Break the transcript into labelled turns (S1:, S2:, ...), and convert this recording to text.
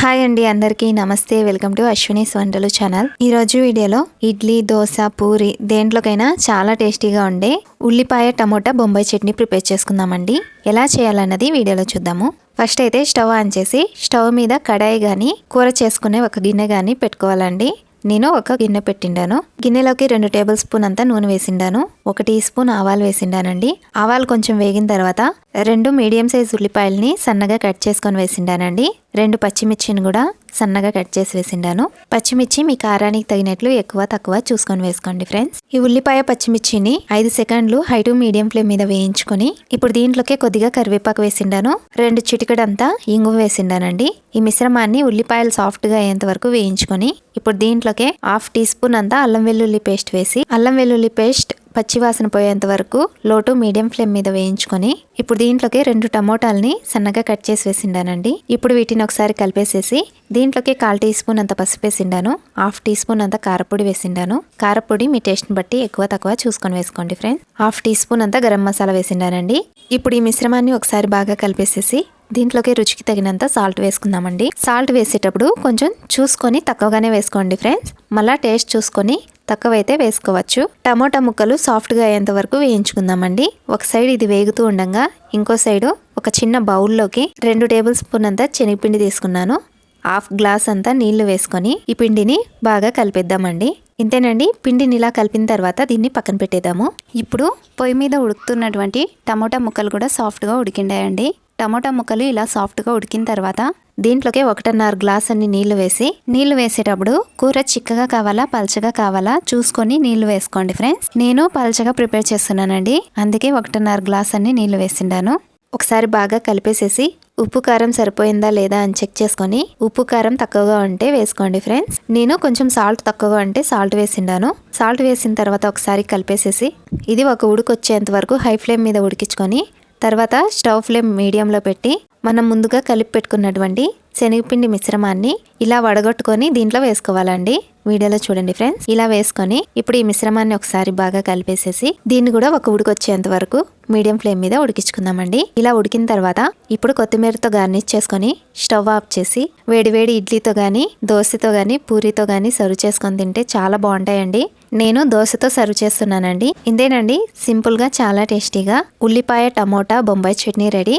S1: Hi అండి అందరికీ నమస్తే. వెల్కమ్ టు అశ్వినీస్ వంటలు ఛానల్. ఈ రోజు వీడియోలో ఇడ్లీ దోశ పూరి దేంట్లోకైనా చాలా టేస్టీగా ఉండే ఉల్లిపాయ టమోటా బొంబాయి చట్నీ ప్రిపేర్ చేసుకుందామండి. ఎలా చేయాలన్నది వీడియోలో చూద్దాము. ఫస్ట్ అయితే స్టవ్ ఆన్ చేసి స్టవ్ మీద కడాయి కానీ కూర చేసుకునే ఒక గిన్నె కానీ పెట్టుకోవాలండి. నేను ఒక గిన్నె పెట్టిండాను. గిన్నెలోకి రెండు టేబుల్ స్పూన్ అంతా నూనె వేసిండాను. ఒక టీ స్పూన్ ఆవాలు వేసిండానండి. ఆవాలు కొంచెం వేగిన తర్వాత రెండు మీడియం సైజ్ ఉల్లిపాయలని సన్నగా కట్ చేసుకొని వేసిండానండి. రెండు పచ్చిమిర్చిని కూడా సన్నగా కట్ చేసి వేసిండాను. పచ్చిమిర్చి మీ కారానికి తగినట్లు ఎక్కువ తక్కువ చూసుకొని వేసుకోండి ఫ్రెండ్స్. ఈ ఉల్లిపాయ పచ్చిమిర్చిని ఐదు సెకండ్లు హై టు మీడియం ఫ్లేమ్ మీద వేయించుకొని ఇప్పుడు దీంట్లోకే కొద్దిగా కరివేపాకు వేసిండాను. రెండు చిటికడంతా ఇంగు వేసిండానండి. ఈ మిశ్రమాన్ని ఉల్లిపాయలు సాఫ్ట్గా అయ్యేంత వరకు వేయించుకొని ఇప్పుడు దీంట్లోకే హాఫ్ టీ స్పూన్ అంతా అల్లం వెల్లుల్లి పేస్ట్ వేసి అల్లం వెల్లుల్లి పేస్ట్ పచ్చివాసన పోయేంత వరకు లోటు మీడియం ఫ్లేమ్ మీద వేయించుకొని ఇప్పుడు దీంట్లోకి రెండు టమోటాలని సన్నగా కట్ చేసి వేసిండానండి. ఇప్పుడు వీటిని ఒకసారి కలిపేసేసి దీంట్లోకి కాల్ టీ స్పూన్ అంత పసుపు వేసిండాను హాఫ్ టీ స్పూన్ అంత కారపొడి వేసిండాను. కారపొడి మీ టేస్ట్ని బట్టి ఎక్కువ తక్కువ చూసుకొని వేసుకోండి ఫ్రెండ్స్. హాఫ్ టీ స్పూన్ అంత గరం మసాలా వేసిండానండి. ఇప్పుడు ఈ మిశ్రమాన్ని ఒకసారి బాగా కలిపేసేసి దీంట్లోకి రుచికి తగినంత సాల్ట్ వేసుకుందామండి. సాల్ట్ వేసేటప్పుడు కొంచెం చూసుకొని తక్కువగానే వేసుకోండి ఫ్రెండ్స్ మళ్ళీ టేస్ట్ చూసుకొని తక్కువైతే వేసుకోవచ్చు. టమోటా ముక్కలు సాఫ్ట్గా అయ్యేంత వరకు వేయించుకుందామండి. ఒక సైడ్ ఇది వేగుతూ ఉండగా ఇంకో సైడు ఒక చిన్న బౌల్లోకి రెండు టేబుల్ స్పూన్ అంతా శనగపిండి తీసుకున్నాను. హాఫ్ గ్లాస్ అంతా నీళ్ళు వేసుకొని ఈ పిండిని బాగా కలిపేద్దామండి. ఇంతేనండి పిండిని ఇలా కలిపిన తర్వాత దీన్ని పక్కన పెట్టేద్దాము. ఇప్పుడు పొయ్యి మీద ఉడుకుతున్నటువంటి టమోటా ముక్కలు కూడా సాఫ్ట్గా ఉడికిండాయండి. టమోటా ముక్కలు ఇలా సాఫ్ట్గా ఉడికిన తర్వాత దీంట్లోకి ఒకటిన్నర గ్లాస్ అన్ని నీళ్ళు వేసి నీళ్ళు వేసేటప్పుడు కూర చిక్కగా కావాలా పలచగా కావాలా చూసుకొని నీళ్ళు వేసుకోండి ఫ్రెండ్స్. నేను పలచగా ప్రిపేర్ చేస్తున్నానండి. అందుకే ఒకటిన్నర గ్లాస్ అన్ని నీళ్ళు వేసిండాను. ఒకసారి బాగా కలిపేసేసి ఉప్పు కారం సరిపోయిందా లేదా అని చెక్ చేసుకొని ఉప్పు కారం తక్కువగా ఉంటే వేసుకోండి ఫ్రెండ్స్. నేను కొంచెం సాల్ట్ తక్కువగా ఉంటే సాల్ట్ వేసిండాను. సాల్ట్ వేసిన తర్వాత ఒకసారి కలిపేసేసి ఇది ఒక ఉడికొచ్చేంత వరకు హై ఫ్లేమ్ మీద ఉడికించుకొని తర్వాత స్టవ్ ఫ్లేమ్ మీడియంలో పెట్టి మనం ముందుగా కలిపి పెట్టుకున్నటువంటి శనగపిండి మిశ్రమాన్ని ఇలా వడగొట్టుకొని దీంట్లో వేసుకోవాలండి. వీడియోలో చూడండి ఫ్రెండ్స్. ఇలా వేసుకొని ఇప్పుడు ఈ మిశ్రమాన్ని ఒకసారి బాగా కలిపేసేసి దీన్ని కూడా ఒక ఉడికొచ్చేంత వరకు మీడియం ఫ్లేమ్ మీద ఉడికించుకుందామండి. ఇలా ఉడికిన తర్వాత ఇప్పుడు కొత్తిమీరతో గార్నిష్ చేసుకొని స్టవ్ ఆఫ్ చేసి వేడివేడి ఇడ్లీతో కానీ దోశతో కానీ పూరితో కానీ సర్వ్ చేసుకొని తింటే చాలా బాగుంటాయండి. నేను దోశతో సర్వ్ చేస్తున్నానండి. ఇంతేనండి సింపుల్గా చాలా టేస్టీగా ఉల్లిపాయ టమోటా బొంబాయి చట్నీ రెడీ.